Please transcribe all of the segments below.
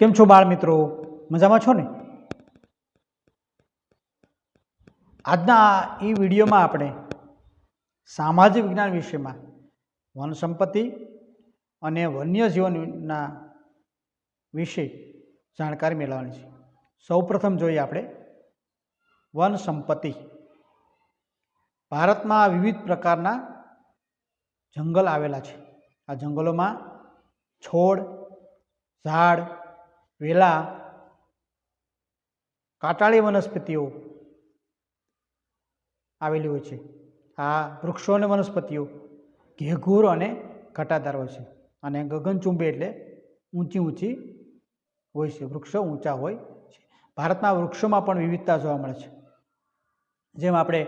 કેમ છો બાળ મિત્રો? મજામાં છો ને? આજના એ વિડીયોમાં આપણે સામાજિક વિજ્ઞાન વિષયમાં વન અને વન્ય જીવનના વિશે જાણકારી મેળવવાની છે. સૌપ્રથમ જોઈએ આપણે વન ભારતમાં વિવિધ પ્રકારના જંગલ આવેલા છે. આ જંગલોમાં છોડ, ઝાડ વેલા, કાંટાળી વનસ્પતિઓ આવેલી હોય છે. આ વૃક્ષો અને વનસ્પતિઓ ઘેઘૂર અને ઘટાદાર હોય છે અને ગગનચુંબી એટલે ઊંચી ઊંચી હોય છે. વૃક્ષો ઊંચા હોય છે. ભારતના વૃક્ષોમાં પણ વિવિધતા જોવા મળે છે. જેમ આપણે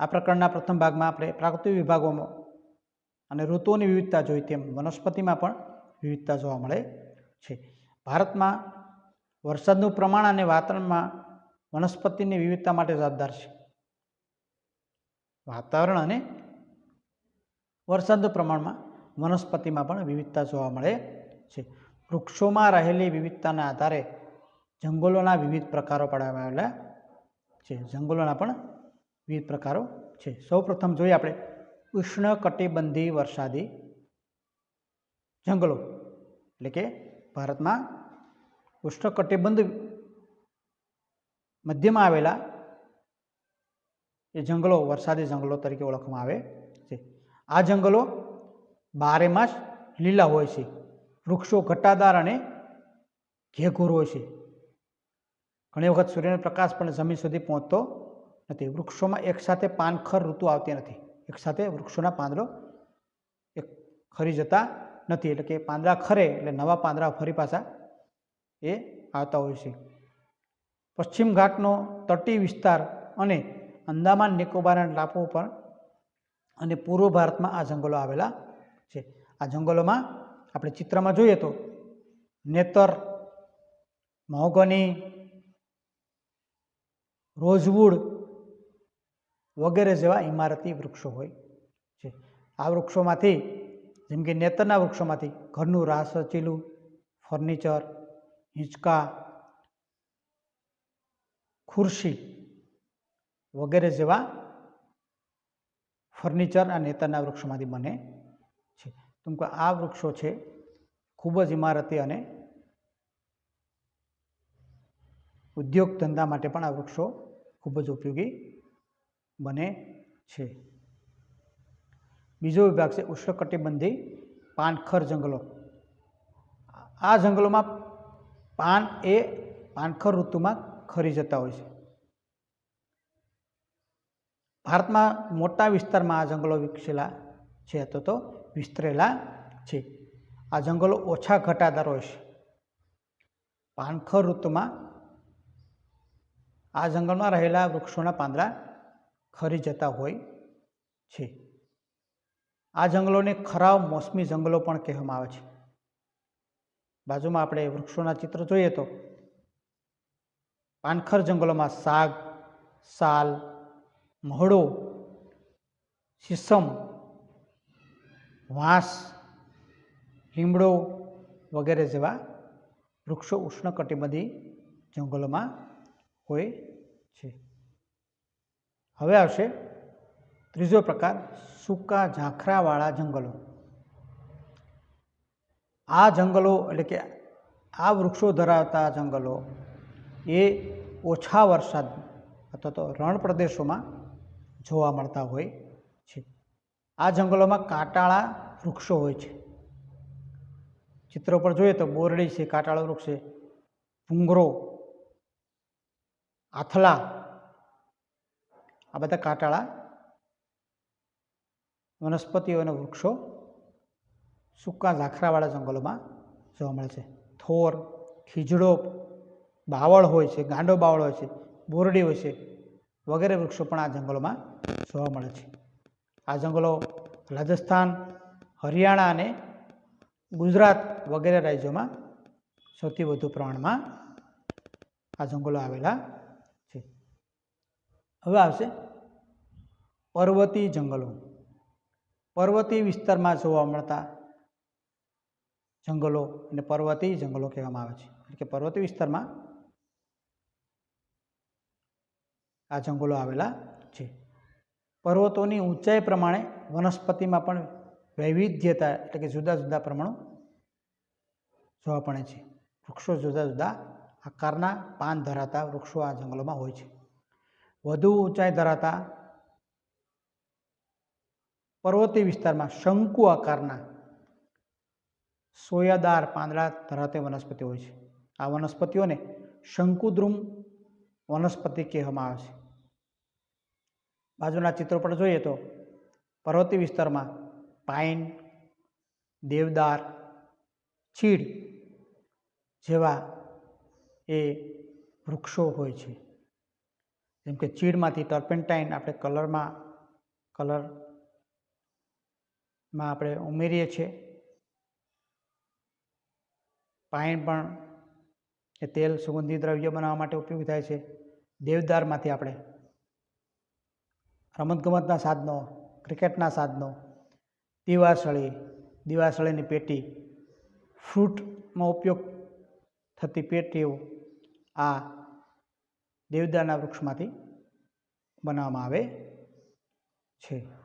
આ પ્રકરણના પ્રથમ ભાગમાં આપણે પ્રાકૃતિક વિભાગોમાં અને ઋતુઓની વિવિધતા જોઈ તેમ વનસ્પતિમાં પણ વિવિધતા જોવા મળે છે. ભારતમાં વરસાદનું પ્રમાણ અને વાતાવરણમાં વનસ્પતિની વિવિધતા માટે જવાબદાર છે. વાતાવરણ અને વરસાદના પ્રમાણમાં વનસ્પતિમાં પણ વિવિધતા જોવા મળે છે. વૃક્ષોમાં રહેલી વિવિધતાના આધારે જંગલોના વિવિધ પ્રકારો પાડવામાં આવેલા છે. જંગલોના પણ વિવિધ પ્રકારો છે. સૌપ્રથમ જોઈએ આપણે ઉષ્ણકટિબંધી વરસાદી જંગલો, એટલે કે ભારતમાં ઉષ્ણકટિબંધ મધ્યમાં આવેલા એ જંગલો, વરસાદી જંગલો તરીકે ઓળખવામાં આવે છે. આ જંગલો બારે માસ લીલા હોય છે. વૃક્ષો ઘટાદાર અને ઘેઘોર હોય છે. ઘણી વખત સૂર્યનો પ્રકાશ પણ જમીન સુધી પહોંચતો નથી. વૃક્ષોમાં એકસાથે પાનખર ઋતુ આવતી નથી. એકસાથે વૃક્ષોના પાંદડો એક ખરી જતા નથી. એટલે કે પાંદડા ખરે એટલે નવા પાંદડા ફરી પાછા એ આવતા હોય છે. પશ્ચિમ ઘાટનો તટી વિસ્તાર અને અંદામાન નિકોબારના ટાપુ પર અને પૂર્વ ભારતમાં આ જંગલો આવેલા છે. આ જંગલોમાં આપણે ચિત્રમાં જોઈએ તો નેતર, મહોગની, રોઝવુડ વગેરે જેવા ઇમારતી વૃક્ષો હોય છે. આ વૃક્ષોમાંથી જેમ કે નેતરના વૃક્ષોમાંથી ઘરનું રાસચીલું ફર્નિચર, હિંચકા, ખુરશી વગેરે જેવા ફર્નિચર આ નેતરના વૃક્ષોમાંથી બને છે. કેમ કે આ વૃક્ષો છે, ખૂબ જ ઇમારતી અને ઉદ્યોગ ધંધા માટે પણ આ વૃક્ષો ખૂબ જ ઉપયોગી બને છે. બીજો વિભાગ છે ઉષ્ણકટિબંધી પાનખર જંગલો. આ જંગલોમાં પાન એ પાનખર ઋતુમાં ખરી જતા હોય છે. ભારતમાં મોટા વિસ્તારમાં આ જંગલો વિકસેલા છે અથવા તો વિસ્તરેલા છે. આ જંગલો ઓછા ઘટાદાર હોય છે. પાનખર ઋતુમાં આ જંગલમાં રહેલા વૃક્ષોના પાંદડા ખરી જતા હોય છે. આ જંગલોને ખરાબ મોસમી જંગલો પણ કહેવામાં આવે છે. બાજુમાં આપણે વૃક્ષોના ચિત્ર જોઈએ તો પાનખર જંગલોમાં સાગ, સાલ, મહડો, શીશમ, વાંસ, લીમડો વગેરે જેવા વૃક્ષો ઉષ્ણકટિબંધી જંગલોમાં હોય છે. હવે આવશે ત્રીજો પ્રકાર, સૂકા ઝાંખરાવાળા જંગલો. આ જંગલો એટલે કે આ વૃક્ષો ધરાવતા જંગલો એ ઓછા વરસાદ અથવા તો રણ પ્રદેશોમાં જોવા મળતા હોય છે. આ જંગલોમાં કાંટાળા વૃક્ષો હોય છે. ચિત્રો પર જોઈએ તો બોરડી છે, કાંટાળો વૃક્ષ છે, ભૂંગરો, આથલા, આ બધા કાંટાળા વનસ્પતિઓ અને વૃક્ષો સૂકા ઝાખરાવાળા જંગલોમાં જોવા મળે છે. થોર, ખીજડો, બાવળ હોય છે, ગાંડો બાવળ હોય છે, બોરડી હોય છે વગેરે વૃક્ષો પણ આ જંગલોમાં જોવા મળે છે. આ જંગલો રાજસ્થાન, હરિયાણા અને ગુજરાત વગેરે રાજ્યોમાં સૌથી વધુ પ્રમાણમાં આ જંગલો આવેલા છે. હવે આવશે પર્વતી જંગલો. પર્વતીય વિસ્તારમાં જોવા મળતા જંગલો અને પર્વતીય જંગલો કહેવામાં આવે છે. એટલે કે પર્વતીય વિસ્તારમાં આ જંગલો આવેલા છે. પર્વતોની ઊંચાઈ પ્રમાણે વનસ્પતિમાં પણ વૈવિધ્યતા એટલે કે જુદા જુદા પ્રમાણો જોવા પડે છે. વૃક્ષો જુદા જુદા આકારના પાન ધરાવતા વૃક્ષો આ જંગલોમાં હોય છે. વધુ ઊંચાઈ ધરાવતા પર્વતીય વિસ્તારમાં શંકુ આકારના સોયાદાર પાંદડા ધરાવતી વનસ્પતિ હોય છે. આ વનસ્પતિઓને શંકુદ્રુમ વનસ્પતિ કહેવામાં આવે છે. બાજુના ચિત્રો પર જોઈએ તો પર્વતીય વિસ્તારમાં પાઇન દેવદાર, ચીડ જેવા એ વૃક્ષો હોય છે. જેમ કે ચીડમાંથી ટર્પેન્ટાઇન આપણે કલરમાં કલરમાં આપણે ઉમેરીએ છીએ. પાઇન પણ એ તેલ સુગંધી દ્રવ્ય બનાવવા માટે ઉપયોગી થાય છે. દેવદારમાંથી આપણે રમતગમતના સાધનો, ક્રિકેટના સાધનો, દીવાસળી, દીવાસળીની પેટી, ફ્રૂટમાં ઉપયોગ થતી પેટીઓ આ દેવદારના વૃક્ષમાંથી બનાવવામાં આવે છે.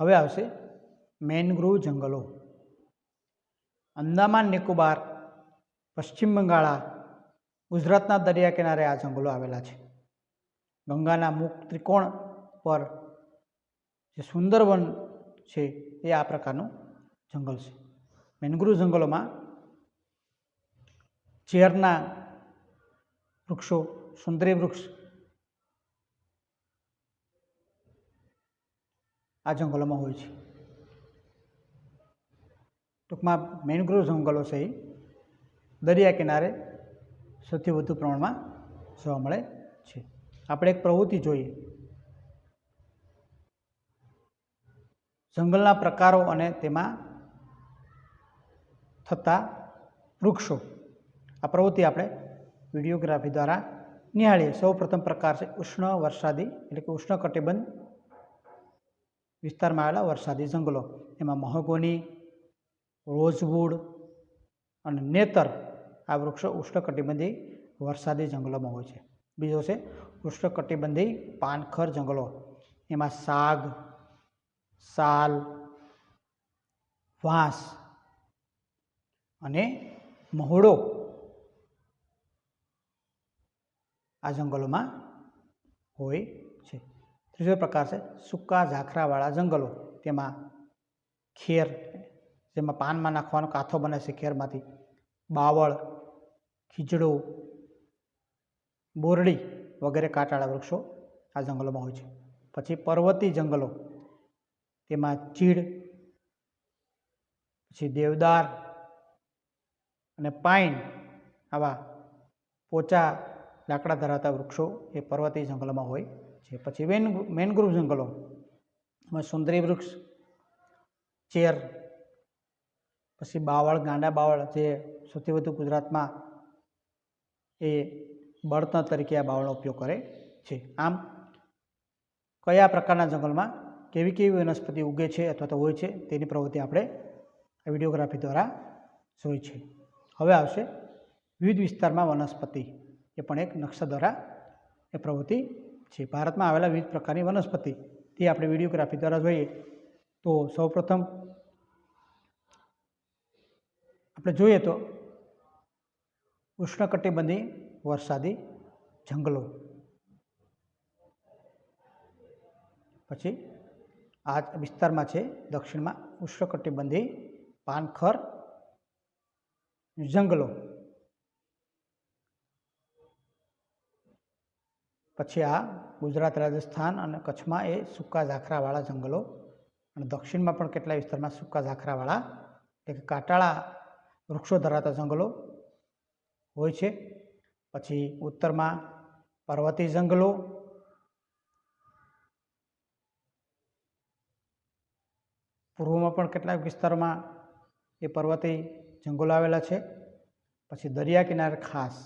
હવે આવશે મેનગ્રુવ જંગલો. અંદામાન નિકોબાર, પશ્ચિમ બંગાળા, ગુજરાતના દરિયા કિનારે આ જંગલો આવેલા છે. ગંગાના મુખ ત્રિકોણ પર જે સુંદરવન છે એ આ પ્રકારનું જંગલ છે. મેનગ્રુવ જંગલોમાં ચેરના વૃક્ષો, સુંદરી વૃક્ષ આ જંગલોમાં હોય છે. ટૂંકમાં મેનગ્રુવ જંગલો છે દરિયા કિનારે સૌથી વધુ પ્રમાણમાં જોવા મળે છે. આપણે એક પ્રવૃત્તિ જોઈએ. જંગલના પ્રકારો અને તેમાં થતા વૃક્ષો. આ પ્રવૃત્તિ આપણે વિડીયોગ્રાફી દ્વારા નિહાળીએ. સૌ પ્રથમ પ્રકાર છે ઉષ્ણ વરસાદી એટલે કે ઉષ્ણ કટિબંધ વિસ્તારમાં આવેલા વરસાદી જંગલો. એમાં મહોગોની રોઝવુડ અને નેતર આ વૃક્ષો ઉષ્ણકટિબંધી વરસાદી જંગલોમાં હોય છે. બીજો છે ઉષ્ણકટિબંધી પાનખર જંગલો. એમાં સાગ, સાલ, વાંસ અને મહોડો આ જંગલોમાં હોય ત્રીજો પ્રકાર છે? સૂકા ઝાખરાવાળા જંગલો. તેમાં ખેર, જેમાં પાનમાં નાખવાનો કાથો બને છે ખેરમાંથી. બાવળ, ખીજડો, બોરડી વગેરે કાંટાળા વૃક્ષો આ જંગલોમાં હોય છે. પછી પર્વતી જંગલો. તેમાં ચીડ, પછી દેવદાર અને પાઇન આવા પોચા લાકડા ધરાવતા વૃક્ષો એ પર્વતીય જંગલોમાં હોય છે. પછી વેન મેનગ્રુવ જંગલો સુંદરી વૃક્ષ, ચેર, પછી બાવળ, ગાંડા બાવળ જે સૌથી વધુ ગુજરાતમાં એ બળતણ તરીકે આ બાવળનો ઉપયોગ કરે છે. આમ, કયા પ્રકારના જંગલમાં કેવી કેવી વનસ્પતિ ઉગે છે અથવા તો હોય છે તેની પ્રવૃત્તિ આપણે વિડીયોગ્રાફી દ્વારા જોઈ છે. હવે આવશે વિવિધ વિસ્તારમાં વનસ્પતિ. એ પણ એક નકશા દ્વારા એ પ્રવૃત્તિ છે ભારતમાં આવેલા વિવિધ પ્રકારની વનસ્પતિ, તે આપણે વિડીયોગ્રાફી દ્વારા જોઈએ. તો સૌપ્રથમ આપણે જોઈએ તો ઉષ્ણકટિબંધી વરસાદી જંગલો. પછી આ વિસ્તારમાં છે દક્ષિણમાં ઉષ્ણકટિબંધી પાનખર જંગલો. પછી આ ગુજરાત રાજસ્થાન અને કચ્છમાં એ સૂકા ઝાખરાવાળા જંગલો અને દક્ષિણમાં પણ કેટલાય વિસ્તારમાં સૂકા ઝાખરાવાળા, એટલે કે કાટાળા વૃક્ષો ધરાવતા જંગલો હોય છે. પછી ઉત્તરમાં પર્વતીય જંગલો, પૂર્વમાં પણ કેટલાક વિસ્તારોમાં એ પર્વતીય જંગલો આવેલા છે. પછી દરિયા કિનારે ખાસ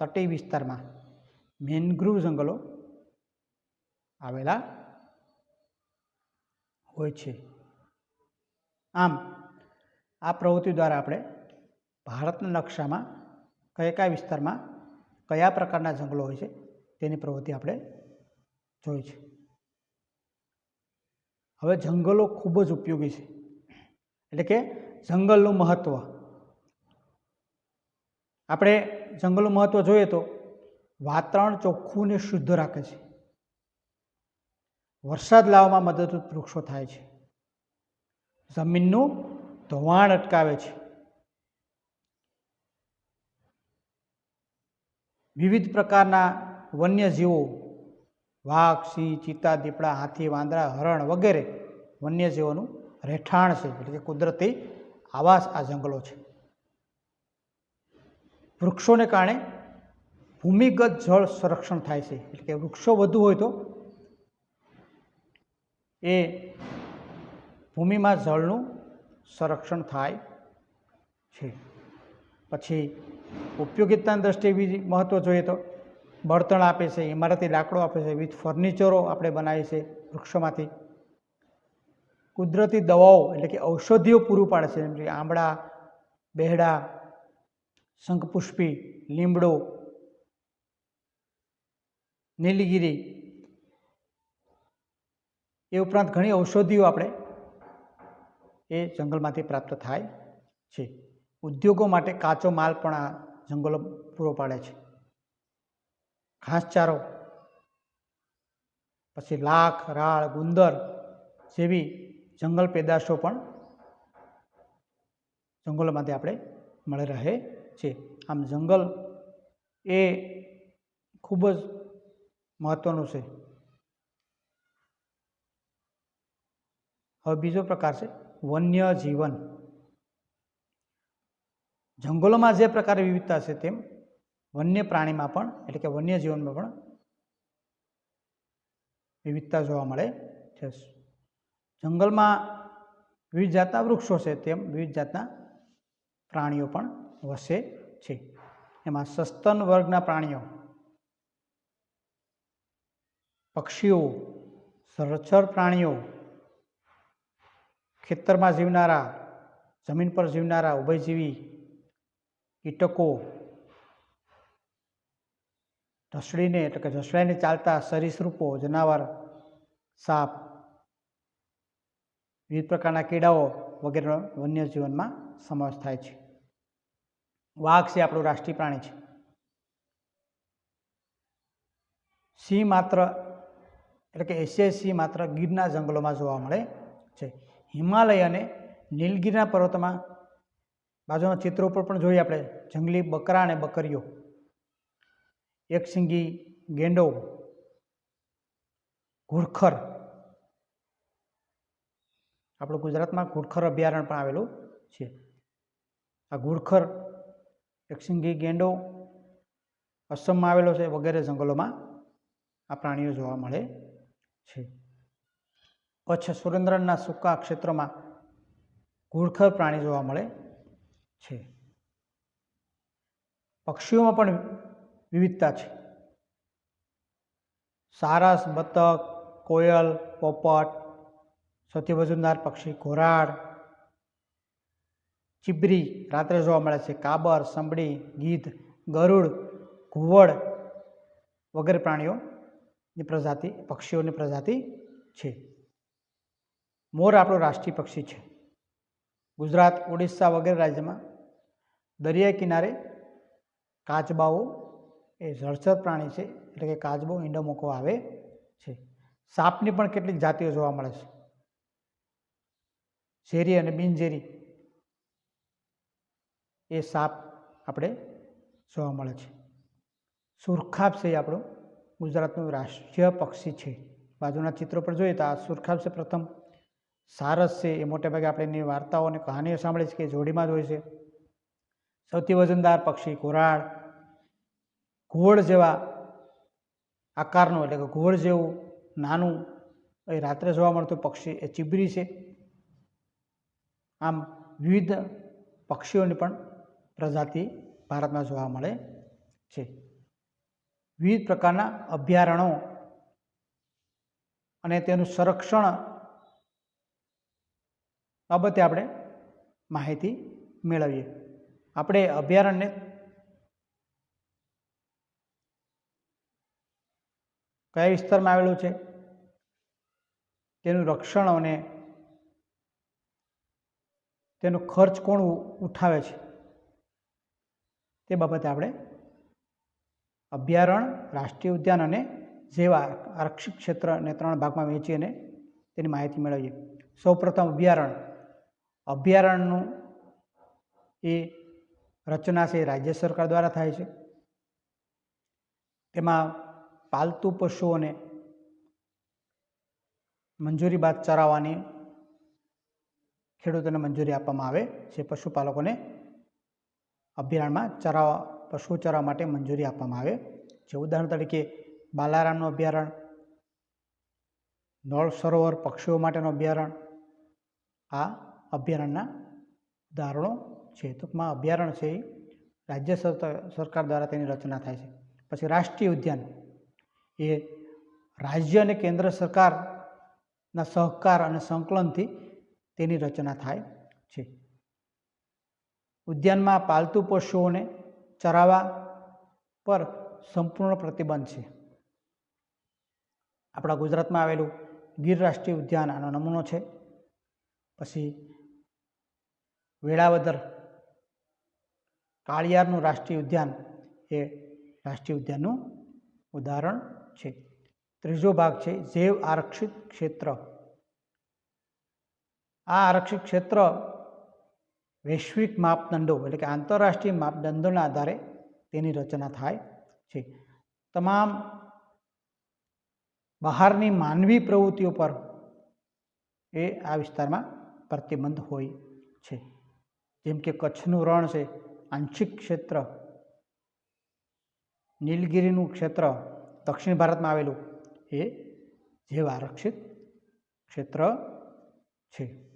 તટીય વિસ્તારમાં મેનગ્રુવ જંગલો આવેલા હોય છે. આમ, આ પ્રવૃત્તિ દ્વારા આપણે ભારતના નકશામાં કયા કયા વિસ્તારમાં કયા પ્રકારના જંગલો હોય છે તેની પ્રવૃત્તિ આપણે જોઈ છે. હવે જંગલો ખૂબ જ ઉપયોગી છે. એટલે કે જંગલનું મહત્ત્વ આપણે જંગલનું મહત્ત્વ જોઈએ તો વાતાવરણ ચોખ્ખું શુદ્ધ રાખે છે. વરસાદ લાવવામાં મદદરૂપ વૃક્ષો થાય છે. જમીનનું ધોવાણ અટકાવે છે. વિવિધ પ્રકારના વન્યજીવો, વાઘ, સિંહ ચિત્તા દીપડા, હાથી, વાંદરા, હરણ વગેરે વન્યજીવોનું રહેઠાણ છે, એટલે કે કુદરતી આવાસ આ જંગલો છે. વૃક્ષોને કારણે ભૂમિગત જળ સંરક્ષણ થાય છે. એટલે કે વૃક્ષો વધુ હોય તો એ ભૂમિમાં જળનું સંરક્ષણ થાય છે. પછી ઉપયોગિતાની દ્રષ્ટિએ બીજી મહત્ત્વ જોઈએ તો બળતણ આપે છે, ઇમારતી લાકડો આપે છે, વિવિધ ફર્નિચરો આપણે બનાવીએ છીએ વૃક્ષોમાંથી. કુદરતી દવાઓ એટલે કે ઔષધિઓ પૂરું પાડે છે. જેમ કે આંબળા બેહડા, શંખપુષ્પી, લીમડો નીલગિરી એ ઉપરાંત ઘણી ઔષધિઓ આપણે એ જંગલમાંથી પ્રાપ્ત થાય છે. ઉદ્યોગો માટે કાચો માલ પણ આ જંગલો પૂરો પાડે છે. ઘાસચારો, પછી લાખ, રાળ, ગુંદર જેવી જંગલ પેદાશો પણ જંગલોમાંથી આપણે મળી રહે છે. આમ જંગલ એ ખૂબ જ મહત્ત્વનું છે. હવે બીજો પ્રકાર છે વન્ય જીવન. જંગલોમાં જે પ્રકારે વિવિધતા છે તેમ વન્ય પ્રાણીમાં પણ, એટલે કે વન્ય જીવનમાં પણ વિવિધતા જોવા મળે છે. જંગલમાં વિવિધ જાતના વૃક્ષો છે તેમ વિવિધ જાતના પ્રાણીઓ પણ વસે છે. એમાં સસ્તન વર્ગના પ્રાણીઓ પક્ષીઓ, સરચર પ્રાણીઓ, ખેતરમાં જીવનારા, જમીન પર જીવનારા ઉભયજીવી, કીટકો, ઢસડીને એટલે કે ઢસડાઈને ચાલતા સરીસૃપો, જનાવર, સાપ, વિવિધ પ્રકારના કીડાઓ વગેરેનો વન્યજીવનમાં સમાવેશ થાય છે. વાઘ છે આપણું રાષ્ટ્રીય પ્રાણી છે. સિંહ માત્ર એટલે કે એશિયાઈ માત્ર ગીરના જંગલોમાં જોવા મળે છે. હિમાલય અને નીલગીરના પર્વતોમાં બાજુના ચિત્રો ઉપર પણ જોઈએ આપણે. જંગલી બકરા અને બકરીઓ. એકસિંગી ગેંડો. ઘુડખર. આપણું ગુજરાતમાં ઘુડખર અભયારણ્ય પણ આવેલું છે. આ ઘુડખર એકસિંગી ગેંડો અસમમાં આવેલો છે વગેરે જંગલોમાં આ પ્રાણીઓ જોવા મળે છે. કચ્છ સુરેન્દ્રના સૂકા ક્ષેત્રોમાં ઘુડખર પ્રાણી જોવા મળે છે. પક્ષીઓમાં પણ વિવિધતા છે. સારસ, બતક, કોયલ, પોપટ, સૌથી વજનદાર પક્ષી ઘોરાડ ચીબરી રાત્રે જોવા મળે છે. કાબર, સંભળી, ગીધ, ગરુડ, ઘુવડ વગેરે પ્રાણીઓની પ્રજાતિ, પક્ષીઓની પ્રજાતિ છે. મોર આપણો રાષ્ટ્રીય પક્ષી છે. ગુજરાત, ઓડિશા વગેરે રાજ્યમાં દરિયા કિનારે કાચબાઓ એ જળચર પ્રાણી છે, એટલે કે કાચબો ઈંડો મૂકો આવે છે. સાપની પણ કેટલીક જાતિઓ જોવા મળે છે. ઝેરી અને બિનઝેરી એ સાપ આપણે જોવા મળે છે. સુરખાબ છે આપણું ગુજરાતનું રાષ્ટ્રીય પક્ષી છે. બાજુના ચિત્રો પર જોઈએ તો આ સુરખાબ છે પ્રથમ. સારસ છે. એ મોટે ભાગે આપણે એની વાર્તાઓ અને કહાનીઓ સાંભળી છે કે જોડીમાં જ હોય છે. સૌથી વજનદાર પક્ષી કોરાળ ઘોળ જેવા આકારનું એટલે કે ઘોળ જેવું નાનું એ રાત્રે જોવા મળતું પક્ષી એ ચીબરી છે. આમ વિવિધ પક્ષીઓની પણ પ્રજાતિ ભારતમાં જોવા મળે છે. વિવિધ પ્રકારના અભયારણ્યો અને તેનું સંરક્ષણ બાબતે આપણે માહિતી મેળવીએ. આપણે અભયારણ્ય કયા વિસ્તારમાં આવેલું છે? તેનું રક્ષણ અને તેનો ખર્ચ કોણ ઉઠાવે છે? તે બાબતે આપણે અભયારણ્ય રાષ્ટ્રીય ઉદ્યાન અને જેવા આરક્ષિત ક્ષેત્રને ત્રણ ભાગમાં વહેંચી અને તેની માહિતી મેળવીએ. સૌપ્રથમ અભયારણ્ય અભયારણ્યનું એ રચના છે રાજ્ય સરકાર દ્વારા થાય છે. તેમાં પાલતુ પશુઓને મંજૂરી બાદ ચરાવવાની ખેડૂતોને મંજૂરી આપવામાં આવે છે. પશુપાલકોને અભયારણ્યમાં ચરાવવા પશુ ચરાવવા માટે મંજૂરી આપવામાં આવે છે. ઉદાહરણ તરીકે બાલારામનું અભયારણ્ય, નળ સરોવર પક્ષીઓ માટેનું અભયારણ્ય, આ અભયારણ્યના ઉદાહરણો છે. ટૂંકમાં અભયારણ્ય છે એ રાજ્ય સરકાર દ્વારા તેની રચના થાય છે. પછી રાષ્ટ્રીય ઉદ્યાન એ રાજ્ય અને કેન્દ્ર સરકારના સહકાર અને સંકલનથી તેની રચના થાય છે. ઉદ્યાનમાં પાલતુ પશુઓને ચરાવવા પર સંપૂર્ણ પ્રતિબંધ છે. આપણા ગુજરાતમાં આવેલું ગીર રાષ્ટ્રીય ઉદ્યાન આનો નમૂનો છે. પછી વેળાવદર કાળિયારનું રાષ્ટ્રીય ઉદ્યાન એ રાષ્ટ્રીય ઉદ્યાનનું ઉદાહરણ છે. ત્રીજો ભાગ છે જૈવ આરક્ષિત ક્ષેત્ર. આ આરક્ષિત ક્ષેત્ર વૈશ્વિક માપદંડો એટલે કે આંતરરાષ્ટ્રીય માપદંડોના આધારે તેની રચના થાય છે. તમામ બહારની માનવી પ્રવૃત્તિઓ પર એ આ વિસ્તારમાં પ્રતિબંધ હોય છે. જેમ કે કચ્છનું રણ છે, આંશિક ક્ષેત્ર, નીલગિરીનું ક્ષેત્ર, દક્ષિણ ભારતમાં આવેલું એ જૈવ આરક્ષિત ક્ષેત્ર છે.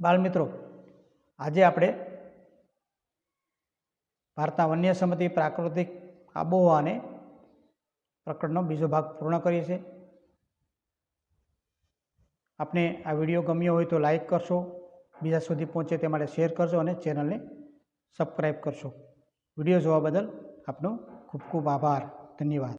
બાળમિત્રો આજે આપણે ભારતના વન્ય સંમતિ પ્રાકૃતિક આબોહવાને પ્રકરણનો બીજો ભાગ પૂર્ણ કરીએ છીએ. આપને આ વીડિયો ગમ્યો હોય તો લાઈક કરશો, બીજા સુધી પહોંચે તે માટે શેર કરશો અને ચેનલને સબસ્ક્રાઈબ કરશો. વીડિયો જોવા બદલ આપનો ખૂબ ખૂબ આભાર. ધન્યવાદ.